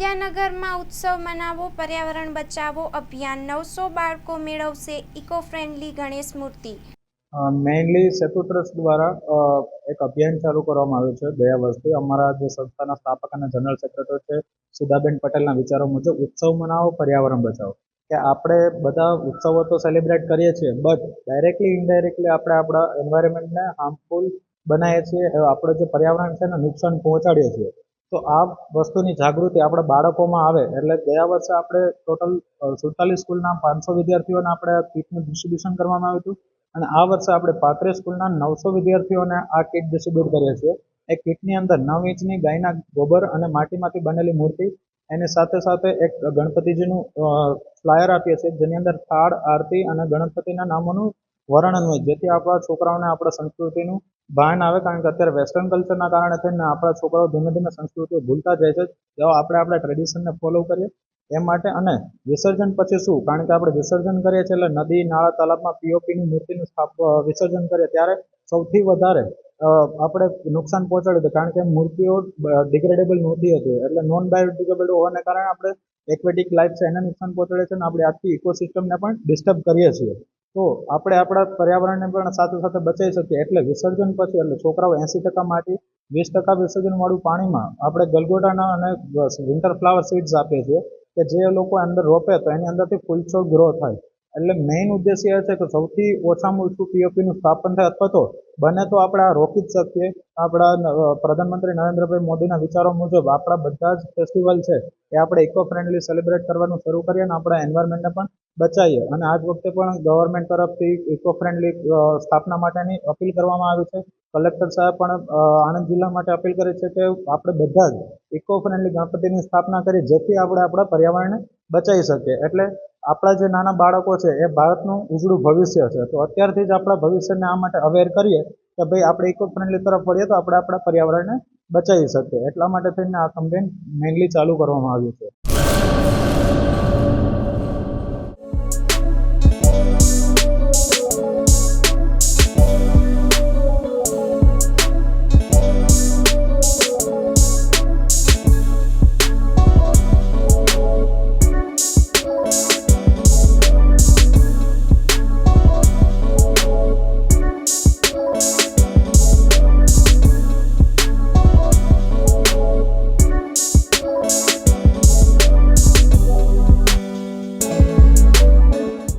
વિદ્યાનગરમાં ઉત્સવ મનાવો, પર્યાવરણ બચાવો અભિયાન નવસો બાળકો મેળવશે ઇકો ફ્રેન્ડલી ગણેશ મૂર્તિ. મેઇનલી સેતુ ટ્રસ્ટ દ્વારા એક અભિયાન ચાલુ કરવામાં આવ્યું છે ગયા વર્ષથી. અમારા જે સંસ્થાના સ્થાપક અને જનરલ સેક્રેટરી છે, સુધાબેન પટેલના વિચારો મુજબ ઉત્સવ મનાવો, પર્યાવરણ બચાવો. કે આપણે બધા ઉત્સવો તો સેલિબ્રેટ કરીએ છીએ બટ ડાયરેક્ટલી ઇનડાયરેક્ટલી આપણે આપણા એન્વાયરમેન્ટને હાર્મફુલ બનાવીએ છીએ. આપણે જે પર્યાવરણ છે એને નુકસાન પહોંચાડીએ છીએ તો આ વસ્તુની જાગૃતિ આપણા બાળકોમાં આવે એટલે ગયા વર્ષે આપણે ટોટલ સુડતાલીસ સ્કૂલના પાંચસો વિદ્યાર્થીઓને આપણે કીટનું ડિસ્ટ્રીબ્યુશન કરવામાં આવ્યું હતું. અને આ વર્ષે આપણે પાંત્રીસ સ્કૂલના નવસો વિદ્યાર્થીઓને આ કીટ ડિસ્ટ્રીબ્યુટ કરીએ છીએ. એ કીટની અંદર નવ ઇંચની ગાયના ગોબર અને માટીમાંથી બનેલી મૂર્તિ, એની સાથે સાથે એક ગણપતિજીનું ફ્લાયર આપીએ છીએ, જેની અંદર થાળ, આરતી અને ગણપતિના નામોનું વર્ણન હોય, જેથી આપણા છોકરાઓને, આપણા સંસ્કૃતિનું ભાન આવે કારણ કે અત્યારે વેસ્ટર્ન કલ્ચરના કારણે થઈને આપણા છોકરાઓ ધીમે ધીમે સંસ્કૃતિઓ ભૂલતા જાય છે. જો આપણે આપણા ટ્રેડિશનને ફોલો કરીએ એ માટે અને વિસર્જન પછી શું? કારણ કે આપણે વિસર્જન કરીએ છીએ એટલે નદી, નાળા, તલાબમાં પીઓપીની મૂર્તિનું સ્થાપ વિસર્જન કરીએ ત્યારે સૌથી વધારે આપણે નુકસાન પહોંચાડ્યું હતું. કારણ કે મૂર્તિઓ ડિગ્રેડેબલ નહોતી હતી. એટલે નોન બાયોડિગ્રેડેબલ હોવાને કારણે આપણે એક્વેટિક લાઈફ છે, એને નુકસાન પહોંચાડે છે અને આપણે આખી ઇકોસિસ્ટમને પણ ડિસ્ટર્બ કરીએ છીએ. તો આપણે આપણા પર્યાવરણને પણ સાથે સાથે બચાવી શકીએ. એટલે વિસર્જન પછી, એટલે છોકરાઓ એંસી ટકા માટી, વીસ ટકા વિસર્જનવાળું પાણીમાં. આપણે ગલગોટાના અને વિન્ટર ફ્લાવર સીડ્સ આપીએ છીએ કે જે લોકો અંદર રોપે તો એની અંદરથી ફૂલછોડ ગ્રો થાય. એટલે મેઇન ઉદ્દેશ્ય એ છે કે સૌથી ઓછામાં ઓછું પીઓપીનું સ્થાપન થાય અથવા તો બને તો આપણે આ રોકી જ શકીએ. આપણા પ્રધાનમંત્રી નરેન્દ્રભાઈ મોદીના વિચારો મુજબ આપણા બધા જ ફેસ્ટિવલ છે એ આપણે ઇકો ફ્રેન્ડલી સેલિબ્રેટ કરવાનું શરૂ કરીએ અને આપણા એન્વાયરમેન્ટને પણ બચાવીએ. અને આજ વખતે પણ ગવર્મેન્ટ તરફથી ઇકો ફ્રેન્ડલી સ્થાપના માટેની અપીલ કરવામાં આવી છે. કલેક્ટર સાહેબ પણ આણંદ જિલ્લા માટે અપીલ કરી છે કે આપણે બધા જ ઇકો ફ્રેન્ડલી ગણપતિની સ્થાપના કરી જેથી આપણે આપણા પર્યાવરણને બચાવી શકીએ. એટલે આપણા જે નાના બાળકો છે, એ ભારતનું ઉજળું ભવિષ્ય છે. તો અત્યારથી જ આપણા ભવિષ્યને આ માટે અવેર કરીએ કે ભાઈ આપણે ઇકો ફ્રેન્ડલી તરફ વળીએ તો આપણે આપણા પર્યાવરણને બચાવી શકીએ. એટલા માટે થઈને આ કમ્પેન મેઇનલી ચાલુ કરવામાં આવ્યું છે.